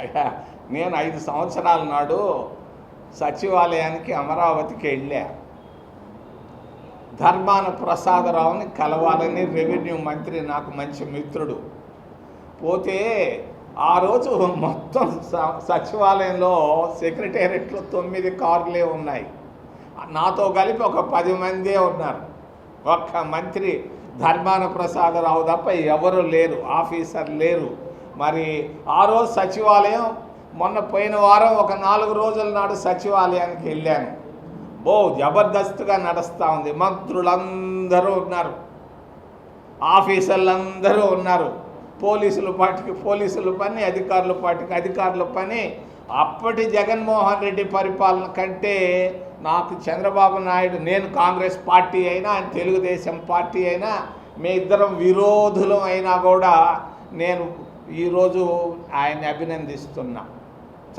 అయ్యా నేను ఐదు సంవత్సరాల నాడు సచివాలయానికి అమరావతికి వెళ్ళా. ధర్మాన ప్రసాదరావుని కలవాలని రెవెన్యూ మంత్రి నాకు మంచి మిత్రుడు. పోతే ఆ రోజు మొత్తం సచివాలయంలో సెక్రటేరియట్లో తొమ్మిది కార్లే ఉన్నాయి. నాతో కలిపి ఒక పది మందే ఉన్నారు. ఒక్క మంత్రి ధర్మాన ప్రసాదరావు తప్ప ఎవరు లేరు ఆఫీసర్ లేరు. మరి ఆ రోజు సచివాలయం మొన్న పోయిన వారం ఒక నాలుగు రోజుల నాడు సచివాలయానికి వెళ్ళాను. బో జబర్దస్త్గా నడుస్తూ ఉంది. మంత్రులందరూ ఉన్నారు. ఆఫీసర్లందరూ ఉన్నారు. పోలీసుల పాటికి పోలీసుల పని అధికారుల పాటికి అధికారుల పని. అప్పటి జగన్మోహన్ రెడ్డి పరిపాలన కంటే నాకు చంద్రబాబు నాయుడు నేను కాంగ్రెస్ పార్టీ అయినా తెలుగుదేశం పార్టీ అయినా మీ ఇద్దరం విరోధులం అయినా కూడా నేను ఈరోజు ఆయన్ని అభినందిస్తున్నా.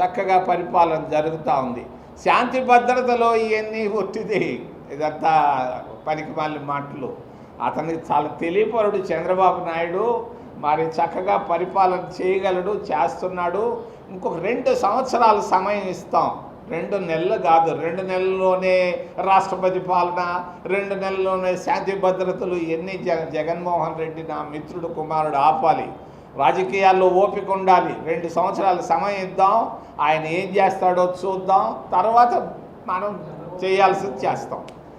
చక్కగా పరిపాలన జరుగుతూ ఉంది. శాంతి భద్రతలో ఇవన్నీ ఒట్టిది. ఇదంతా పనికిమాలి మాటలు. అతనికి చాలా తెలియపరుడు చంద్రబాబు నాయుడు. మరి చక్కగా పరిపాలన చేయగలడు చేస్తున్నాడు. ఇంకొక రెండు సంవత్సరాల సమయం ఇస్తాం. రెండు నెలలు కాదు రెండు నెలల్లోనే రాష్ట్రపతి పాలన రెండు నెలల్లోనే శాంతి భద్రతలు ఎన్ని జగ జగన్మోహన్ రెడ్డి నా మిత్రుడు కుమారుడు ఆపాలి. రాజకీయాల్లో ఓపిక ఉండాలి. రెండు సంవత్సరాలు సమయం ఇద్దాం ఆయన ఏం చేస్తాడో చూద్దాం తర్వాత మనం చేయాల్సింది చేస్తాం.